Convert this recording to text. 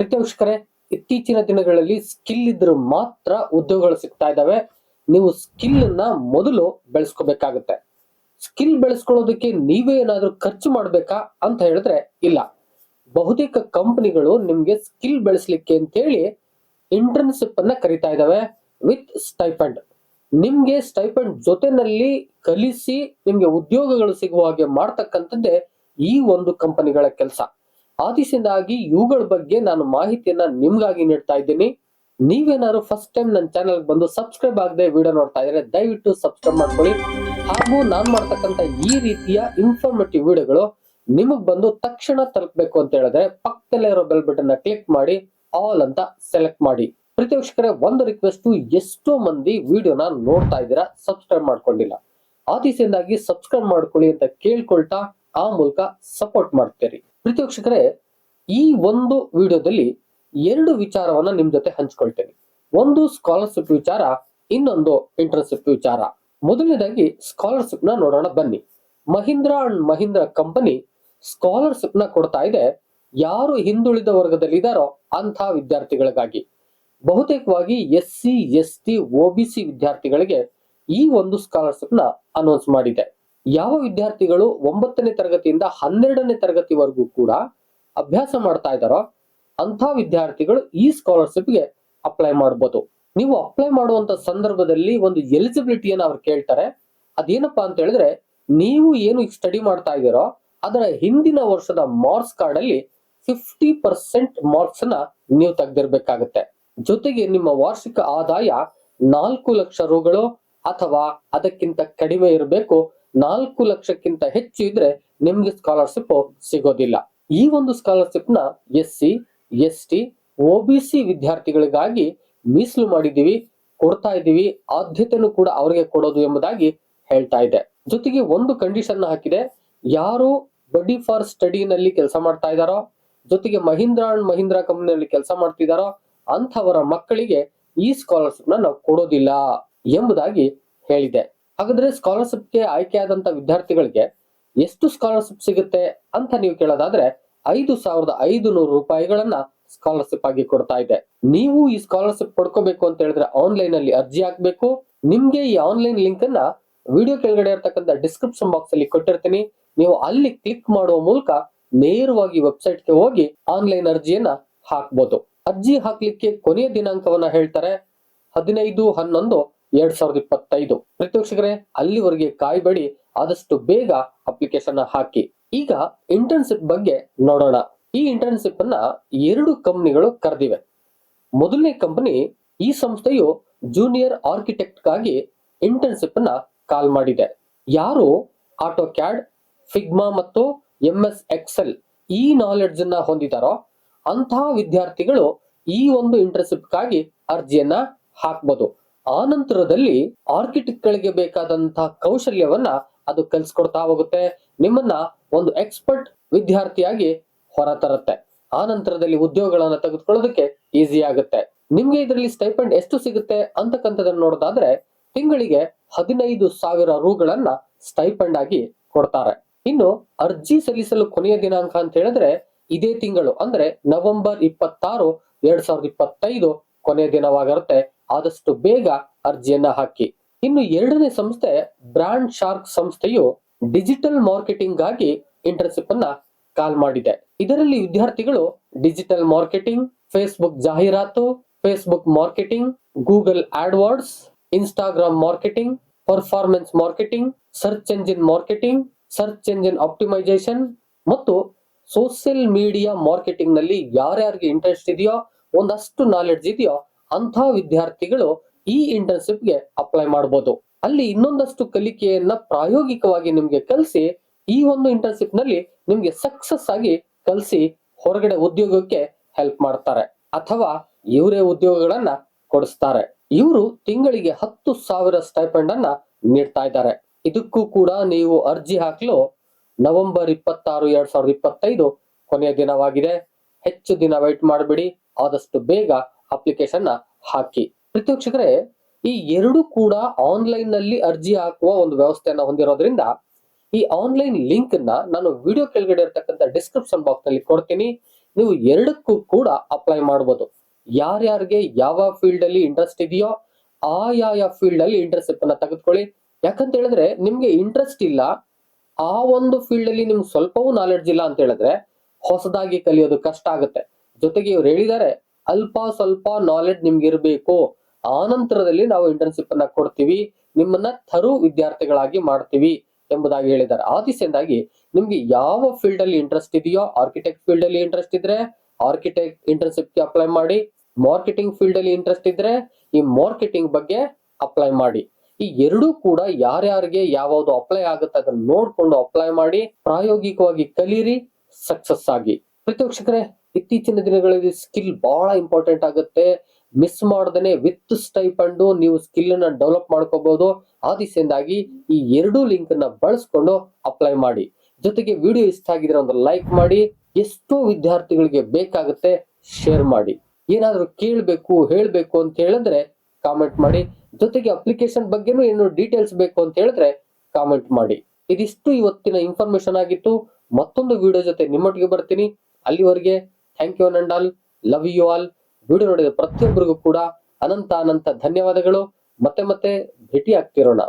ಪ್ರೀತಿವೀಕ್ಷಕರೇ ಇತ್ತೀಚಿನ ದಿನಗಳಲ್ಲಿ ಸ್ಕಿಲ್ ಇದ್ರೆ ಮಾತ್ರ ಉದ್ಯೋಗಗಳು ಸಿಗ್ತಾ ಇದ್ದಾವೆ. ನೀವು ಸ್ಕಿಲ್ ಅನ್ನ ಮೊದಲು ಬೆಳೆಸ್ಕೋಬೇಕಾಗುತ್ತೆ. ಸ್ಕಿಲ್ ಬೆಳೆಸ್ಕೊಳ್ಳೋದಕ್ಕೆ ನೀವೇ ಏನಾದ್ರೂ ಖರ್ಚು ಮಾಡ್ಬೇಕಾ ಅಂತ ಹೇಳಿದ್ರೆ ಇಲ್ಲ. ಬಹುತೇಕ ಕಂಪನಿಗಳು ನಿಮ್ಗೆ ಸ್ಕಿಲ್ ಬೆಳೆಸ್ಲಿಕ್ಕೆ ಅಂತೇಳಿ ಇಂಟರ್ನ್ಶಿಪ್ ಅನ್ನ ಕರಿತಾ ಇದಾವೆ ವಿತ್ ಸ್ಟೈಫಂಡ್ ನಿಮ್ಗೆ ಸ್ಟೈಫಂಡ್ ಜೊತೆನಲ್ಲಿ ಕಲಿಸಿ ನಿಮ್ಗೆ ಉದ್ಯೋಗಗಳು ಸಿಗುವ ಹಾಗೆ ಮಾಡ್ತಕ್ಕಂಥದ್ದೇ ಈ ಒಂದು ಕಂಪನಿಗಳ ಕೆಲಸ. ಆದಿಸಿಂದಾಗಿ ಇವುಗಳ ಬಗ್ಗೆ ನಾನು ಮಾಹಿತಿಯನ್ನ ನಿಮ್ಗಾಗಿ ನೀಡ್ತಾ ಇದ್ದೀನಿ. ನೀವೇನಾದ್ರು ಫಸ್ಟ್ ಟೈಮ್ ನನ್ನ ಚಾನಲ್ ಬಂದು ಸಬ್ಸ್ಕ್ರೈಬ್ ಆಗದೆ ವಿಡಿಯೋ ನೋಡ್ತಾ ಇದ್ರೆ ದಯವಿಟ್ಟು ಸಬ್ಸ್ಕ್ರೈಬ್ ಮಾಡ್ಕೊಳ್ಳಿ. ಹಾಗೂ ನಾನು ಮಾಡ್ತಕ್ಕಂಥ ಈ ರೀತಿಯ ಇನ್ಫಾರ್ಮೇಟಿವ್ ವಿಡಿಯೋಗಳು ನಿಮಗ್ ಬಂದು ತಕ್ಷಣ ತಲುಪಬೇಕು ಅಂತ ಹೇಳಿದ್ರೆ ಪಕ್ಕದಲ್ಲೇ ಇರೋ ಬೆಲ್ ಬಟನ್ ಕ್ಲಿಕ್ ಮಾಡಿ ಆಲ್ ಅಂತ ಸೆಲೆಕ್ಟ್ ಮಾಡಿ. ಪ್ರತಿ ವೀಕ್ಷಕರೇ ಒಂದು ರಿಕ್ವೆಸ್ಟ್ ಎಷ್ಟೋ ಮಂದಿ ವಿಡಿಯೋನ ನೋಡ್ತಾ ಇದ್ದೀರಾ ಸಬ್ಸ್ಕ್ರೈಬ್ ಮಾಡ್ಕೊಂಡಿಲ್ಲ. ಆ ದಿಸೆಯಿಂದಾಗಿ ಸಬ್ಸ್ಕ್ರೈಬ್ ಮಾಡ್ಕೊಳ್ಳಿ ಅಂತ ಕೇಳ್ಕೊಳ್ತಾ ಆ ಮೂಲಕ ಸಪೋರ್ಟ್ ಮಾಡ್ತೀರಿ. ಪ್ರತಿ ವೀಕ್ಷಕರೇ ಈ ಒಂದು ವಿಡಿಯೋದಲ್ಲಿ ಎರಡು ವಿಚಾರವನ್ನ ನಿಮ್ ಜೊತೆ ಹಂಚ್ಕೊಳ್ತೇನೆ. ಒಂದು ಸ್ಕಾಲರ್ಶಿಪ್ ವಿಚಾರ, ಇನ್ನೊಂದು ಇಂಟರ್ನ್ಶಿಪ್ ವಿಚಾರ. ಮೊದಲನೇದಾಗಿ ಸ್ಕಾಲರ್ಶಿಪ್ನ ನೋಡೋಣ ಬನ್ನಿ. ಮಹೀಂದ್ರ ಅಂಡ್ ಮಹೀಂದ್ರ ಕಂಪನಿ ಸ್ಕಾಲರ್ಶಿಪ್ನ ಕೊಡ್ತಾ ಇದೆ. ಯಾರು ಹಿಂದುಳಿದ ವರ್ಗದಲ್ಲಿ ಇದಾರೋ ಅಂಥ ವಿದ್ಯಾರ್ಥಿಗಳಿಗಾಗಿ. ಬಹುತೇಕವಾಗಿ S C S T C ವಿದ್ಯಾರ್ಥಿಗಳಿಗೆ ಈ ಒಂದು ಸ್ಕಾಲರ್ಶಿಪ್ನ ಅನೌನ್ಸ್ ಮಾಡಿದೆ. ಯಾವ ವಿದ್ಯಾರ್ಥಿಗಳು ಒಂಬತ್ತನೇ ತರಗತಿಯಿಂದ ಹನ್ನೆರಡನೇ ತರಗತಿವರೆಗೂ ಕೂಡ ಅಭ್ಯಾಸ ಮಾಡ್ತಾ ಇದ್ದಾರೋ ಅಂಥ ವಿದ್ಯಾರ್ಥಿಗಳು ಈ ಸ್ಕಾಲರ್ಶಿಪ್ಗೆ ಅಪ್ಲೈ ಮಾಡಬಹುದು ನೀವು ಅಪ್ಲೈ ಮಾಡುವಂತ ಸಂದರ್ಭದಲ್ಲಿ ಒಂದು ಎಲಿಜಿಬಿಲಿಟಿಯನ್ನು ಅವ್ರು ಕೇಳ್ತಾರೆ. ಅದೇನಪ್ಪಾ ಅಂತ ಹೇಳಿದ್ರೆ, ನೀವು ಏನು ಸ್ಟಡಿ ಮಾಡ್ತಾ ಇದ್ದೀರೋ ಅದರ ಹಿಂದಿನ ವರ್ಷದ ಮಾರ್ಕ್ಸ್ ಕಾರ್ಡ್ ಅಲ್ಲಿ ಫಿಫ್ಟಿ ಪರ್ಸೆಂಟ್ ಮಾರ್ಕ್ಸ್ ಅನ್ನ ನೀವು ತೆಗೆದಿರ್ಬೇಕಾಗತ್ತೆ. ಜೊತೆಗೆ ನಿಮ್ಮ ವಾರ್ಷಿಕ ಆದಾಯ ನಾಲ್ಕು ಲಕ್ಷ ರುಗಳು ಅಥವಾ ಅದಕ್ಕಿಂತ ಕಡಿಮೆ ಇರಬೇಕು. ನಾಲ್ಕು ಲಕ್ಷಕ್ಕಿಂತ ಹೆಚ್ಚು ಇದ್ರೆ ನಿಮ್ಗೆ ಸ್ಕಾಲರ್ಶಿಪ್ ಸಿಗೋದಿಲ್ಲ. ಈ ಒಂದು ಸ್ಕಾಲರ್ಶಿಪ್ನ S C S T O B C ವಿದ್ಯಾರ್ಥಿಗಳಿಗಾಗಿ ಮೀಸಲು ಮಾಡಿದೀವಿ ಕೊಡ್ತಾ ಇದ್ದೀವಿ, ಆದ್ಯತೆನೂ ಕೂಡ ಅವರಿಗೆ ಕೊಡೋದು ಎಂಬುದಾಗಿ ಹೇಳ್ತಾ ಇದೆ. ಜೊತೆಗೆ ಒಂದು ಕಂಡೀಷನ್ ಹಾಕಿದೆ, ಯಾರು ಬಡ್ಡಿ ಫಾರ್ ಸ್ಟಡಿನಲ್ಲಿ ಕೆಲಸ ಮಾಡ್ತಾ ಇದ್ದಾರೋ ಜೊತೆಗೆ ಮಹೀಂದ್ರ ಅಂಡ್ ಮಹೀಂದ್ರ ಕಂಪನಿಯಲ್ಲಿ ಕೆಲಸ ಮಾಡ್ತಿದಾರೋ, ಅಂಥವರ ಮಕ್ಕಳಿಗೆ ಈ ಸ್ಕಾಲರ್ಶಿಪ್ನ ನಾವು ಕೊಡೋದಿಲ್ಲ ಎಂಬುದಾಗಿ ಹೇಳಿದೆ. ಹಾಗಾದ್ರೆ ಸ್ಕಾಲರ್ಶಿಪ್ಗೆ ಆಯ್ಕೆಯಾದಂತ ವಿದ್ಯಾರ್ಥಿಗಳಿಗೆ ಎಷ್ಟು ಸ್ಕಾಲರ್ಶಿಪ್ ಸಿಗುತ್ತೆ ಅಂತ ನೀವು ಕೇಳೋದಾದ್ರೆ ಐದು ಸಾವಿರದ ಐದು ನೂರು ರೂಪಾಯಿಗಳನ್ನ ಸ್ಕಾಲರ್ಶಿಪ್ ಆಗಿ ಕೊಡ್ತಾ ಇದೆ. ನೀವು ಈ ಸ್ಕಾಲರ್ಶಿಪ್ ಪಡ್ಕೋಬೇಕು ಅಂತ ಹೇಳಿದ್ರೆ ಆನ್ಲೈನ್ ಅಲ್ಲಿ ಅರ್ಜಿ ಹಾಕ್ಬೇಕು. ನಿಮ್ಗೆ ಈ ಆನ್ಲೈನ್ ಲಿಂಕ್ ಅನ್ನ ವಿಡಿಯೋ ಕೆಳಗಡೆ ಇರತಕ್ಕಂತ ಡಿಸ್ಕ್ರಿಪ್ಷನ್ ಬಾಕ್ಸ್ ಅಲ್ಲಿ ಕೊಟ್ಟಿರ್ತೀನಿ. ನೀವು ಅಲ್ಲಿ ಕ್ಲಿಕ್ ಮಾಡುವ ಮೂಲಕ ನೇರವಾಗಿ ವೆಬ್ಸೈಟ್ಗೆ ಹೋಗಿ ಆನ್ಲೈನ್ ಅರ್ಜಿಯನ್ನ ಹಾಕ್ಬೋದು. ಅರ್ಜಿ ಹಾಕ್ಲಿಕ್ಕೆ ಕೊನೆಯ ದಿನಾಂಕವನ್ನ ಹೇಳ್ತಾರೆ. ಹದಿನೈದು, ಹನ್ನೊಂದು ಎರಡ್ ಸಾವಿರದ ಇಪ್ಪತ್ತೈದು. ಪ್ರತಿವೀಕ್ಷಕರೇ ಅಲ್ಲಿವರೆಗೆ ಕಾಯ್ಬೇಡಿ, ಆದಷ್ಟು ಬೇಗ ಅಪ್ಲಿಕೇಶನ್ ಹಾಕಿ. ಈಗ ಇಂಟರ್ನ್ಶಿಪ್ ಬಗ್ಗೆ ನೋಡೋಣ. ಈ ಇಂಟರ್ನ್ಶಿಪ್ ಅನ್ನ ಎರಡು ಕಂಪನಿಗಳು ಕರೆದಿವೆ. ಮೊದಲನೇ ಕಂಪನಿ ಈ ಸಂಸ್ಥೆಯು ಜೂನಿಯರ್ ಆರ್ಕಿಟೆಕ್ಟ್ಗಾಗಿ ಇಂಟರ್ನ್ಶಿಪ್ ಅನ್ನ ಕಾಲ್ ಮಾಡಿದೆ. ಯಾರು? ಆಟೋ ಕ್ಯಾಡ್ ಫಿಗ್ಮಾ ಮತ್ತು ಎಂ ಎಸ್ ಎಕ್ಸೆಲ್ ಈ ನಾಲೆಡ್ಜ್ ಅನ್ನ ಹೊಂದಿದಾರೋ, ಅಂತಹ ವಿದ್ಯಾರ್ಥಿಗಳು ಈ ಒಂದು ಇಂಟರ್ನ್ಶಿಪ್ಗಾಗಿ ಅರ್ಜಿಯನ್ನ ಹಾಕ್ಬೋದು. ಆ ನಂತರದಲ್ಲಿ ಆರ್ಕಿಟೆಕ್ಟ್ ಗಳಿಗೆ ಬೇಕಾದಂತಹ ಕೌಶಲ್ಯವನ್ನ ಅದು ಕಲಿಸ್ಕೊಡ್ತಾ ಹೋಗುತ್ತೆ. ನಿಮ್ಮನ್ನ ಒಂದು ಎಕ್ಸ್ಪರ್ಟ್ ವಿದ್ಯಾರ್ಥಿಯಾಗಿ ಹೊರತರುತ್ತೆ. ಆ ನಂತರದಲ್ಲಿ ಉದ್ಯೋಗಗಳನ್ನ ತೆಗೆದುಕೊಳ್ಳೋದಕ್ಕೆ ಈಸಿ ಆಗುತ್ತೆ. ನಿಮ್ಗೆ ಇದರಲ್ಲಿ ಸ್ಟೈಪಂಡ್ ಎಷ್ಟು ಸಿಗುತ್ತೆ ಅಂತಕ್ಕಂಥದನ್ನ ನೋಡೋದಾದ್ರೆ, ತಿಂಗಳಿಗೆ ಹದಿನೈದು ಸಾವಿರ ರೂಗಳನ್ನ ಸ್ಟೈಪಂಡ್ ಆಗಿ ಕೊಡ್ತಾರೆ. ಇನ್ನು ಅರ್ಜಿ ಸಲ್ಲಿಸಲು ಕೊನೆಯ ದಿನಾಂಕ ಅಂತ ಹೇಳಿದ್ರೆ, ಇದೇ ತಿಂಗಳು, ಅಂದ್ರೆ ನವೆಂಬರ್ ಇಪ್ಪತ್ತಾರು, ಎರಡ್ ಸಾವಿರದ ಇಪ್ಪತ್ತೈದು ಕೊನೆಯ ದಿನವಾಗಿರುತ್ತೆ. ಆದಷ್ಟು ಬೇಗ ಅರ್ಜಿಯನ್ನ ಹಾಕಿ. ಇನ್ನು ಎರಡನೇ ಸಂಸ್ಥೆ ಬ್ರಾಂಡ್ ಶಾರ್ಕ್ ಸಂಸ್ಥೆಯು ಡಿಜಿಟಲ್ ಮಾರ್ಕೆಟಿಂಗ್ಗಾಗಿ ಇಂಟರ್ನ್ಶಿಪ್ ಅನ್ನ ಕಾಲ್ ಮಾಡಿದೆ. ಇದರಲ್ಲಿ ವಿದ್ಯಾರ್ಥಿಗಳು ಡಿಜಿಟಲ್ ಮಾರ್ಕೆಟಿಂಗ್, ಫೇಸ್ಬುಕ್ ಜಾಹೀರಾತು, Facebook marketing, Google AdWords, Instagram marketing, performance marketing, search engine marketing, search engine optimisation ಮತ್ತು ಸೋಷಿಯಲ್ ಮೀಡಿಯಾ ಮಾರ್ಕೆಟಿಂಗ್ನಲ್ಲಿ ಯಾರ್ಯಾರಿಗೆ ಇಂಟ್ರೆಸ್ಟ್ ಇದೆಯೋ ಒಂದಷ್ಟು ನಾಲೆಡ್ಜ್ ಇದೆಯೋ ಅಂತ ವಿದ್ಯಾರ್ಥಿಗಳು ಈ ಇಂಟರ್ನ್ಶಿಪ್ಗೆ ಅಪ್ಲೈ ಮಾಡಬಹುದು ಅಲ್ಲಿ ಇನ್ನೊಂದಷ್ಟು ಕಲಿಕೆಯನ್ನ ಪ್ರಾಯೋಗಿಕವಾಗಿ ನಿಮ್ಗೆ ಕಲಿಸಿ, ಈ ಒಂದು ಇಂಟರ್ನ್ಶಿಪ್ನಲ್ಲಿ ನಿಮ್ಗೆ ಸಕ್ಸಸ್ ಆಗಿ ಕಲಿಸಿ ಹೊರಗಡೆ ಉದ್ಯೋಗಕ್ಕೆ ಹೆಲ್ಪ್ ಮಾಡ್ತಾರೆ. ಅಥವಾ ಇವರೇ ಉದ್ಯೋಗಗಳನ್ನ ಕೊಡಿಸ್ತಾರೆ. ಇವರು ತಿಂಗಳಿಗೆ ಹತ್ತು ಸಾವಿರ ಸ್ಟೈಪಂಡ್ ಅನ್ನ ನೀಡ್ತಾ ಇದ್ದಾರೆ. ಇದಕ್ಕೂ ಕೂಡ ನೀವು ಅರ್ಜಿ ಹಾಕಲು ನವೆಂಬರ್ ಇಪ್ಪತ್ತಾರು, ಎರಡ್ ಸಾವಿರದ ಇಪ್ಪತ್ತೈದು ಕೊನೆಯ ದಿನವಾಗಿದೆ. ಹೆಚ್ಚು ದಿನ ವೈಟ್ ಮಾಡಬೇಡಿ. ಆದಷ್ಟು ಬೇಗ ಅಪ್ಲಿಕೇಶನ್ ಹಾಕಿ. ಪ್ರತಿಪಕ್ಷಕರೇ ಈ ಎರಡು ಕೂಡ ಆನ್ಲೈನ್ನಲ್ಲಿ ಅರ್ಜಿ ಹಾಕುವ ಒಂದು ವ್ಯವಸ್ಥೆಯನ್ನು ಹೊಂದಿರೋದ್ರಿಂದ ಈ ಆನ್ಲೈನ್ ಲಿಂಕ್ನ ನಾನು ವಿಡಿಯೋ ಕೆಳಗಡೆ ಇರತಕ್ಕಂತ ಡಿಸ್ಕ್ರಿಪ್ಷನ್ ಬಾಕ್ಸ್ನಲ್ಲಿ ಕೊಡ್ತೀನಿ. ನೀವು ಎರಡಕ್ಕೂ ಕೂಡ ಅಪ್ಲೈ ಮಾಡಬಹುದು ಯಾರ್ಯಾರಿಗೆ ಯಾವ ಫೀಲ್ಡ್ ಅಲ್ಲಿ ಇಂಟ್ರೆಸ್ಟ್ ಇದೆಯೋ ಆ ಯಾವ ಫೀಲ್ಡ್ ಅಲ್ಲಿ ಇಂಟರ್ನ್ಶಿಪ್ ಅನ್ನ ತೆಗೆದುಕೊಳ್ಳಿ. ಯಾಕಂತ ಹೇಳಿದ್ರೆ, ನಿಮ್ಗೆ ಇಂಟ್ರೆಸ್ಟ್ ಇಲ್ಲ. ಆ ಒಂದು ಫೀಲ್ಡ್ ಅಲ್ಲಿ ನಿಮ್ಗೆ ಸ್ವಲ್ಪವೂ ನಾಲೆಡ್ಜ್ ಇಲ್ಲ ಅಂತ ಹೇಳಿದ್ರೆ, ಹೊಸದಾಗಿ ಕಲಿಯೋದು ಕಷ್ಟ ಆಗುತ್ತೆ. ಜೊತೆಗೆ ಇವ್ರು ಹೇಳಿದ್ದಾರೆ ಅಲ್ಪ ಸ್ವಲ್ಪ ನಾಲೆಡ್ಜ್ ನಿಮ್ಗೆ ಇರಬೇಕು. ಆ ನಂತರದಲ್ಲಿ ನಾವು ಇಂಟರ್ನ್ಶಿಪ್ ಅನ್ನ ಕೊಡ್ತೀವಿ. ನಿಮ್ಮನ್ನ ಥರು ವಿದ್ಯಾರ್ಥಿಗಳಾಗಿ ಮಾಡ್ತೀವಿ ಎಂಬುದಾಗಿ ಹೇಳಿದ್ದಾರೆ. ದಿಸೆಯಿಂದಾಗಿ ನಿಮ್ಗೆ ಯಾವ ಫೀಲ್ಡ್ ಅಲ್ಲಿ ಇಂಟ್ರೆಸ್ಟ್ ಇದೆಯೋ ಆರ್ಕಿಟೆಕ್ಟ್ ಫೀಲ್ಡ್ ಅಲ್ಲಿ ಇಂಟ್ರೆಸ್ಟ್ ಇದ್ರೆ ಆರ್ಕಿಟೆಕ್ಟ್ ಇಂಟರ್ನ್ಶಿಪ್ಗೆ ಅಪ್ಲೈ ಮಾಡಿ ಮಾರ್ಕೆಟಿಂಗ್ ಫೀಲ್ಡ್ ಅಲ್ಲಿ ಇಂಟ್ರೆಸ್ಟ್ ಇದ್ರೆ, ಈ ಮಾರ್ಕೆಟಿಂಗ್ ಬಗ್ಗೆ ಅಪ್ಲೈ ಮಾಡಿ. ಈ ಎರಡೂ ಕೂಡ ಯಾರ್ಯಾರಿಗೆ ಯಾವ್ದು ಅಪ್ಲೈ ಆಗುತ್ತೆ ಅದನ್ನ ನೋಡ್ಕೊಂಡು ಅಪ್ಲೈ ಮಾಡಿ, ಪ್ರಾಯೋಗಿಕವಾಗಿ ಕಲೀರಿ ಸಕ್ಸಸ್ ಆಗಿ. ಪ್ರತಿ ವೀಕ್ಷಕರೇ ಇತ್ತೀಚಿನ ದಿನಗಳಲ್ಲಿ ಸ್ಕಿಲ್ ಬಹಳ ಇಂಪಾರ್ಟೆಂಟ್ ಆಗುತ್ತೆ. ಮಿಸ್ ಮಾಡದೇನೆ ವಿತ್ ಸ್ಟೈಪಂಡು ನೀವು ಸ್ಕಿಲ್ ಅನ್ನ ಡೆವಲಪ್ ಮಾಡ್ಕೋಬಹುದು ಆ ಈ ಎರಡೂ ಲಿಂಕ್ ಅನ್ನ ಬಳಸ್ಕೊಂಡು ಅಪ್ಲೈ ಮಾಡಿ. ಜೊತೆಗೆ ವಿಡಿಯೋ ಇಷ್ಟ ಆಗಿದ್ರೆ ಒಂದು ಲೈಕ್ ಮಾಡಿ. ಎಷ್ಟೋ ವಿದ್ಯಾರ್ಥಿಗಳಿಗೆ ಬೇಕಾಗುತ್ತೆ ಶೇರ್ ಮಾಡಿ. ಏನಾದರೂ ಕೇಳಬೇಕು, ಹೇಳಬೇಕು ಅಂತ ಹೇಳಿದ್ರೆ ಕಾಮೆಂಟ್ ಮಾಡಿ. ಜೊತೆಗೆ ಅಪ್ಲಿಕೇಶನ್ ಬಗ್ಗೆನೂ ಏನು ಡೀಟೇಲ್ಸ್ ಬೇಕು ಅಂತ ಹೇಳಿದ್ರೆ ಕಾಮೆಂಟ್ ಮಾಡಿ. ಇದಿಷ್ಟು ಇವತ್ತಿನ ಇನ್ಫಾರ್ಮೇಶನ್ ಆಗಿತ್ತು. ಮತ್ತೊಂದು ವಿಡಿಯೋ ಜೊತೆ ನಿಮ್ಮೊಟ್ಟಿಗೆ ಬರ್ತೀನಿ. ಅಲ್ಲಿವರೆಗೆ thank you and all love you all video ನೋಡಿದ ಪ್ರತಿಯೊಬ್ಬರಿಗೂ ಕೂಡ ಅನಂತ ಅನಂತ ಧನ್ಯವಾದಗಳು. ಮತ್ತೆ ಮತ್ತೆ ಭೇಟಿ ಆಗ್ತಿರೋಣ